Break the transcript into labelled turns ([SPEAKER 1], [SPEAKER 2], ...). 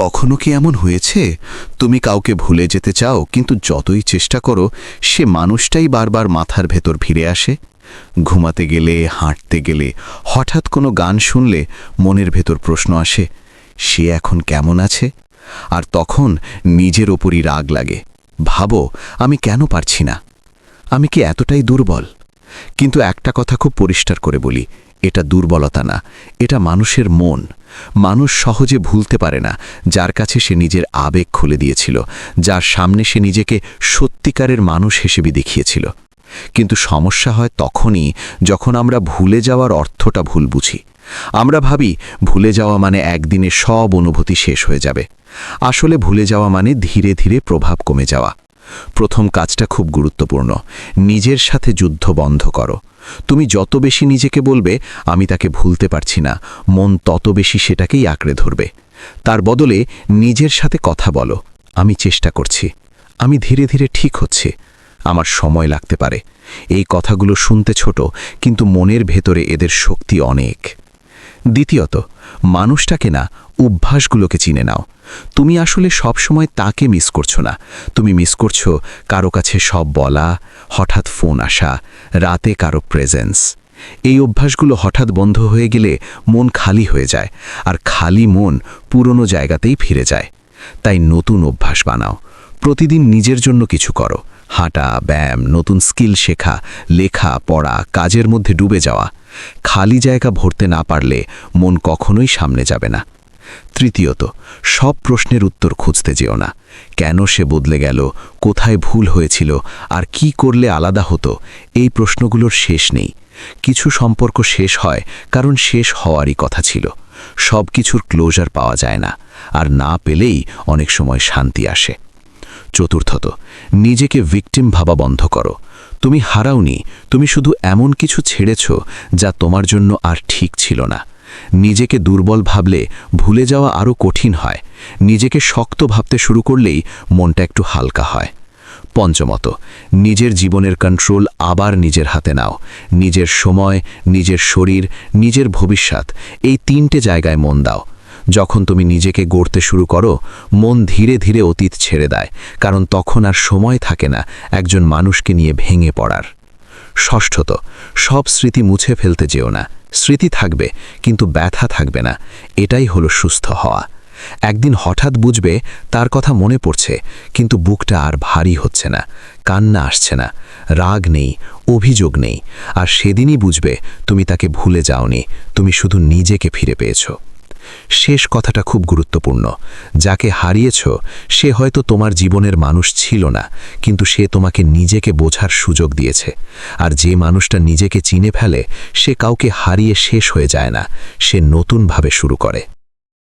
[SPEAKER 1] কখনো কি এমন হয়েছে? তুমি কাউকে ভুলে যেতে চাও, কিন্তু যতই চেষ্টা করো, সে মানুষটাই বারবার মাথার ভেতর ফিরে আসে। ঘুমাতে গেলে, হাঁটতে গেলে, হঠাৎ কোনো গান শুনলে মনের ভেতর প্রশ্ন আসে, সে এখন কেমন আছে? আর তখন নিজের ওপরই রাগ লাগে। ভাবো, আমি কেন পারছি না? আমি কি এতটাই দুর্বল? কিন্তু একটা কথা খুব পরিষ্কার করে বলি এটা দুর্বলতা না, এটা মানুষের মন। মানুষ সহজে ভুলতে পারে না, যার কাছে সে নিজের আবেগ খুলে দিয়েছিল, যার সামনে সে নিজেকে সত্যিকারের মানুষ হিসেবে দেখিয়েছিল। কিন্তু সমস্যা হয় তখনই যখন আমরা ভুলে যাওয়ার অর্থটা ভুল বুঝি। আমরা ভাবি, ভুলে যাওয়া মানে একদিনে সব অনুভূতি শেষ হয়ে যাবে। আসলে ভুলে যাওয়া মানে ধীরে ধীরে প্রভাব কমে যাওয়া। প্রথম কাজটা খুব গুরুত্বপূর্ণ। নিজের সাথে যুদ্ধ বন্ধ করো। তুমি যত বেশি নিজেকে বলবে, আমি তাকে ভুলতে পারছি না। মন তত বেশি সেটাকেই আঁকড়ে ধরবে। তার বদলে নিজের সাথে কথা বলো। আমি চেষ্টা করছি। আমি ধীরে ধীরে ঠিক হচ্ছে। আমার সময় লাগতে পারে। এই কথাগুলো শুনতে ছোট, কিন্তু মনের ভেতরে এদের শক্তি অনেক। দ্বিতীয়ত, মানুষটাকে না, অভ্যাসগুলোকে চিনে নাও। তুমি আসলে সব সময় তাকে মিস করছ না। তুমি মিস করছ কারও কাছে সব বলা, হঠাৎ ফোন আসা, রাতে কারও প্রেজেন্স এই অভ্যাসগুলো হঠাৎ বন্ধ হয়ে গেলে মন খালি হয়ে যায়, আর খালি মন পুরনো জায়গাতেই ফিরে যায়। তাই নতুন অভ্যাস বানাও। প্রতিদিন নিজের জন্য কিছু করো। হাঁটা, ব্যায়াম, নতুন স্কিল শেখা, লেখা, পড়া, কাজের মধ্যে ডুবে যাওয়া খালি জায়গা ভরতে না পারলে মন কখনোই সামনে যাবে না। তৃতীয়ত, সব প্রশ্নের উত্তর খুঁজতে যেও না। কেন সে বদলে গেল? কোথায় ভুল হয়েছিল? আর কি করলে আলাদা হতো? এই প্রশ্নগুলোর শেষ নেই। কিছু সম্পর্ক শেষ হয় কারণ শেষ হওয়ারই কথা ছিল। সব কিছুর ক্লোজার পাওয়া যায় না। আর না পেলেই অনেক সময় শান্তি আসে। চতুর্থত, নিজেকে ভিকটিম ভাবা বন্ধ করো। তুমি হারাওনি, তুমি শুধু এমন কিছু ছেড়েছ যা তোমার জন্য আর ঠিক ছিল না। নিজেকে দুর্বল ভাবলে ভুলে যাওয়া আরও কঠিন হয়। নিজেকে শক্ত ভাবতে শুরু করলেই মনটা একটু হালকা হয়। পঞ্চমত, নিজের জীবনের কন্ট্রোল আবার নিজের হাতে নাও। নিজের সময়, নিজের শরীর, নিজের ভবিষ্যৎ, এই তিনটে জায়গায় মন দাও। যখন তুমি নিজেকে গড়তে শুরু করো, মন ধীরে ধীরে অতীত ছেড়ে দেয়, কারণ তখন আর সময় থাকে না একজন মানুষকে নিয়ে ভেঙে পড়ার। ষষ্ঠত, সব স্মৃতি মুছে ফেলতে যেও না। স্মৃতি থাকবে, কিন্তু ব্যথা থাকবে না। এটাই হলো সুস্থ হওয়া। একদিন হঠাৎ বুঝবে, তার কথা মনে পড়ছে, কিন্তু বুকটা আর ভারী হচ্ছে না, কান্না আসছে না, রাগ নেই, অভিযোগ নেই, আর সেদিনই বুঝবে, তুমি তাকে ভুলে যাওনি, তুমি শুধু নিজেকে ফিরে পেয়েছ। শেষ কথাটা খুব গুরুত্বপূর্ণ। যাকে হারিয়েছ, সে হয়তো তোমার জীবনের মানুষ ছিল না, কিন্তু সে তোমাকে নিজেকে বোঝার সুযোগ দিয়েছে। আর যে মানুষটা নিজেকে চিনে ফেলে, সে কাউকে হারিয়ে শেষ হয়ে যায় না, সে নতুনভাবে শুরু করে।